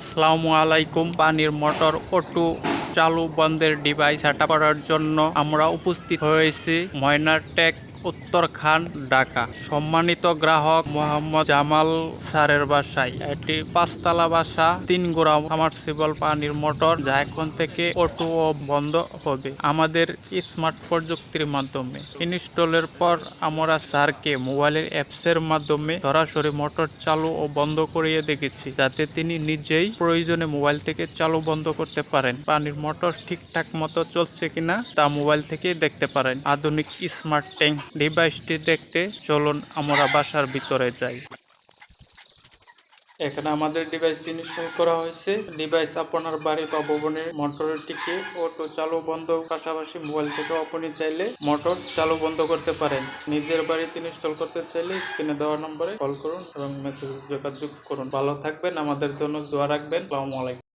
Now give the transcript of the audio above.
আসসালামু আলাইকুম। পানির মোটর অটো চালু বন্ধের ডিভাইস হাটা করার জন্য আমরা উপস্থিত হয়েছি ময়নার টেক উত্তরখান ঢাকা। সম্মানিত গ্রাহক মোহাম্মদ জামাল স্যারের বাসায়। এটি পাঁচতলা বাসা, তিন গোড়া সামারসিবল পানির মোটর, যা এখন থেকে অটো বন্ধ হবে। আমাদের স্মার্ট প্রযুক্তির মাধ্যমে। ইনস্টলের পর আমরা স্যারকে মোবাইলের অ্যাপসের মাধ্যমে সরাসরি মোটর চালু ও বন্ধ করিয়ে দেখেছি, যাতে তিনি নিজেই প্রয়োজনে মোবাইল থেকে চালু বন্ধ করতে পারেন। পানির মোটর ঠিকঠাক মতো চলছে কিনা তা মোবাইল থেকেই দেখতে পারেন। আধুনিক স্মার্ট ট্যাঙ্ক ডিভাইসটি দেখতে চলুন আমরা বাসার ভিতরে যাই। এখানে আমাদের ডিভাইসটি ইনস্টল করা হয়েছে। ডিভাইস আপনার বাড়ি বা ভবনের মোটরটিকে অটো চালু বন্ধ পাশাপাশি মোবাইল থেকে আপনি চাইলে মোটর চালু বন্ধ করতে পারেন। নিজের বাড়িতে ইনস্টল করতে চাইলে স্ক্রিনে দেওয়া নম্বরে কল করুন এবং মেসেজ যোগাযোগ করুন। ভালো থাকবেন, আমাদের জন্য দোয়া রাখবেন। আলাইকুম।